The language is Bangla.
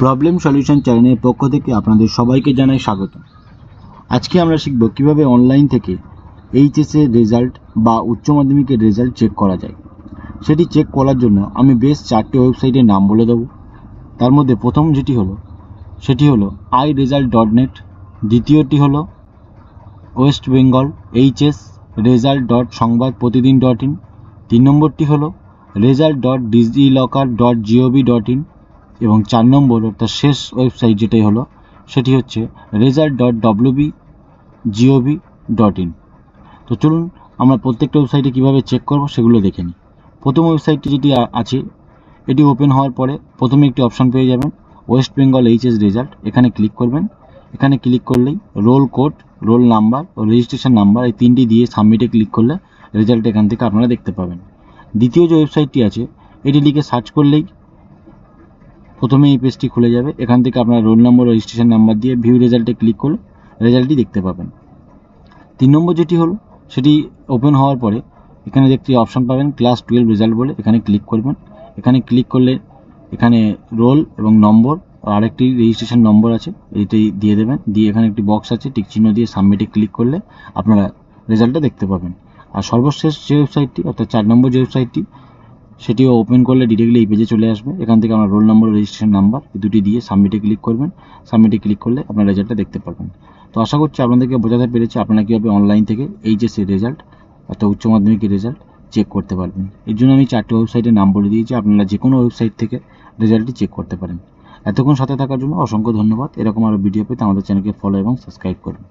প্রবলেম সলিউশন চ্যানেলের পক্ষ থেকে আপনাদের সবাইকে জানাই স্বাগত। আজকে আমরা শিখব কীভাবে অনলাইন থেকে এইচএসের রেজাল্ট বা উচ্চ মাধ্যমিকের রেজাল্ট চেক করা যায়। সেটি চেক করার জন্য আমি বেশ চারটে ওয়েবসাইটের নাম বলে দেবো। তার মধ্যে প্রথম যেটি হলো, সেটি হলো আই রেজাল্ট ডট নেট দ্বিতীয়টি হলো West Bengal HS result dot Sangbad Pratidin dot in, তিন নম্বরটি হলো result dot DigiLocker dot gov dot in এবং চার নম্বর অর্থাৎ শেষ ওয়েবসাইট যেটাই হলো, সেটি হচ্ছে result dot WB gov dot in তো চলুন আমরা প্রত্যেকটা ওয়েবসাইটে কীভাবে চেক করব সেগুলো দেখে নিই। প্রথম ওয়েবসাইটটি যেটি আছে, এটি ওপেন হওয়ার পরে প্রথমে একটি অপশান পেয়ে যাবেন ওয়েস্ট বেঙ্গল এইচএস রেজাল্ট এখানে ক্লিক করবেন। এখানে ক্লিক করলেই রোল কোড রোল নাম্বার ও রেজিস্ট্রেশন নাম্বার এই তিনটি দিয়ে সাবমিটে ক্লিক করলে রেজাল্ট এখান থেকে আপনারা দেখতে পাবেন। দ্বিতীয় যে ওয়েবসাইটটি আছে, এটি লিখে সার্চ করলেই প্রথমে এই পেজটি খুলে যাবে। এখান থেকে আপনার রোল নম্বর রেজিস্ট্রেশন নাম্বার দিয়ে ভিউ রেজাল্টে ক্লিক করলে রেজাল্টটি দেখতে পাবেন। তিন নম্বর যেটি হলো, সেটি ওপেন হওয়ার পরে এখানে দেখতে অপশন পাবেন ক্লাস টুয়েলভ রেজাল্ট বলে, এখানে ক্লিক করবেন। এখানে ক্লিক করলে এখানে রোল এবং নম্বর আর আরেকটি রেজিস্ট্রেশন নম্বর আছে, এইটি দিয়ে দেবেন। দিয়ে এখানে একটি বক্স আছে টিক চিহ্ন দিয়ে সাবমিটে ক্লিক করলে আপনারা রেজাল্টটা দেখতে পাবেন। আর সর্বশেষ যে ওয়েবসাইটটি অর্থাৎ চার নম্বর যে ওয়েবসাইটটি সেটিও ওপেন করলে ডিরেক্টলি এই পেজে চলে আসবে। এখান থেকে আপনার রোল নম্বর রেজিস্ট্রেশন নাম্বার এই দুটি দিয়ে সাবমিটে ক্লিক করবেন। সাবমিটে ক্লিক করলে আপনার রেজাল্টটা দেখতে পারবেন। তো আশা করছি আপনাদেরকে বোঝাতে পেরেছি আপনারা কীভাবে অনলাইন থেকে এইচএসের রেজাল্ট অর্থাৎ উচ্চ মাধ্যমিকের রেজাল্ট চেক করতে পারবেন। এর জন্য আমি চারটি ওয়েবসাইটের নাম বলে দিয়েছি। আপনারা যে কোনো ওয়েবসাইট থেকে রেজাল্টটি চেক করতে পারেন। এতক্ষণ সাথে থাকার জন্য অসংখ্য ধন্যবাদ। এরকম আরও ভিডিও পেতে আমাদের চ্যানেলকে ফলো এবং সাবস্ক্রাইব করুন।